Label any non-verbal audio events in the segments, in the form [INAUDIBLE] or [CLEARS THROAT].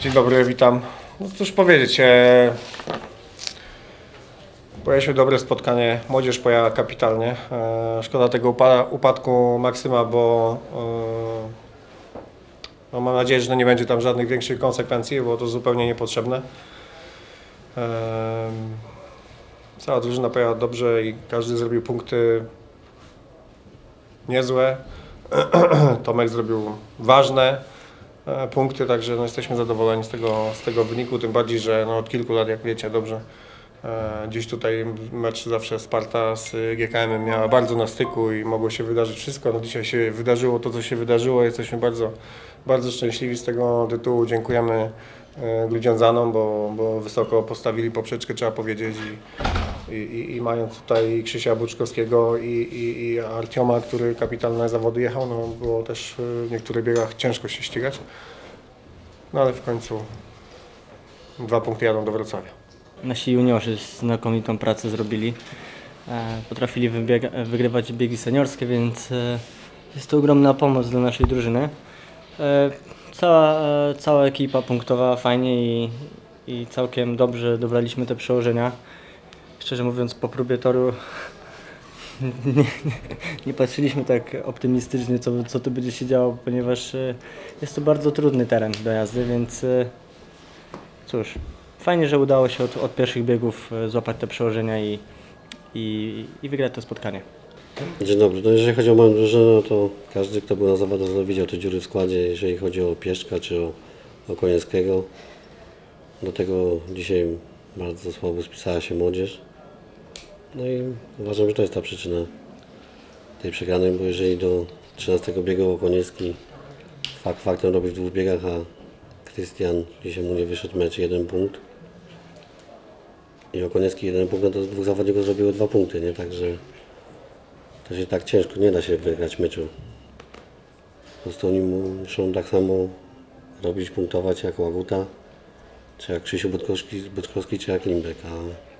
Dzień dobry, witam. No cóż powiedzieć, e, pojawia dobre spotkanie, młodzież pojechała kapitalnie. E, szkoda tego upa- upadku Maksyma, bo e, no mam nadzieję, że nie będzie tam żadnych większych konsekwencji, bo to zupełnie niepotrzebne. E, cała drużyna pojechała dobrze i każdy zrobił punkty niezłe. [CLEARS THROAT] Tomek zrobił ważne punkty, także no, jesteśmy zadowoleni z tego, z tego wyniku, tym bardziej, że no, od kilku lat, jak wiecie dobrze, e, gdzieś tutaj mecz zawsze Sparta z GKM miała bardzo na styku i mogło się wydarzyć wszystko. No, dzisiaj się wydarzyło to, co się wydarzyło. Jesteśmy bardzo, bardzo szczęśliwi z tego tytułu. Dziękujemy e, Grudziądzanom, bo, bo wysoko postawili poprzeczkę, trzeba powiedzieć. I, i, i, i mając tutaj Krzysia Buczkowskiego i, i, i Artioma, który kapitalne zawody jechał, no było też y, w niektórych biegach ciężko się ścigać. No ale w końcu dwa punkty jadą do Wrocławia. Nasi juniorzy znakomitą pracę zrobili. E, Potrafili wygrywać biegi seniorskie, więc e, jest to ogromna pomoc dla naszej drużyny. E, Cała, cała ekipa punktowała fajnie i, i całkiem dobrze dobraliśmy te przełożenia. Szczerze mówiąc, po próbie toru [LAUGHS] nie, nie, patrzyliśmy tak optymistycznie, co, co tu będzie się działo, ponieważ e, jest to bardzo trudny teren do jazdy, więc e, cóż, fajnie, że udało się od, od pierwszych biegów e, złapać te przełożenia i, i, i wygrać to spotkanie. Dzień dobry. No jeżeli chodzi o moją drużynę, no to każdy, kto był na zawodach, no widział te dziury w składzie, jeżeli chodzi o Pieszka czy o, o Konieckiego. Do tego dzisiaj bardzo słabo spisała się młodzież. No i uważam, że to jest ta przyczyna tej przegranej, bo jeżeli do 13 biegu Koniecki fakt faktem robi w dwóch biegach, a Krystian dzisiaj mu nie wyszedł mecz jeden punkt i Okoniecki jeden punkt, no to z dwóch zawodników zrobiło dwa punkty, nie? Także to się tak ciężko, nie da się wygrać meczu. Po prostu oni muszą tak samo robić, punktować jak Łaguta, czy jak Krzysiu Budkowski, Budkowski czy jak Limbek, a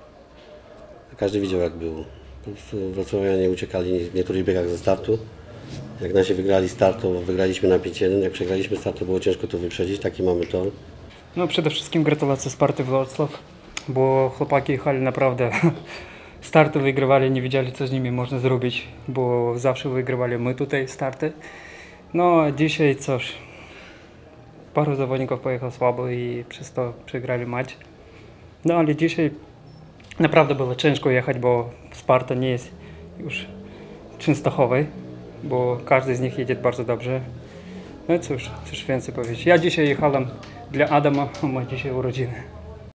każdy widział jak było. Po prostu wrocławianie uciekali w niektórych biegach ze startu. Jak nasi wygrali start, to wygraliśmy na 5-1, jak przegraliśmy start, to było ciężko to wyprzedzić, taki mamy tor. No przede wszystkim gratulacje Sparty Wrocław, bo chłopaki jechali naprawdę [LAUGHS] starty wygrywali, nie wiedzieli co z nimi można zrobić, bo zawsze wygrywali my tutaj starty. No a dzisiaj coś, paru zawodników pojechał słabo i przez to przegrali mecz. No ale dzisiaj naprawdę było ciężko jechać, bo Sparta nie jest już Częstochowej, bo każdy z nich jedzie bardzo dobrze. No cóż, cóż więcej powiedzieć. Ja dzisiaj jechałem dla Adama, a ma dzisiaj urodziny.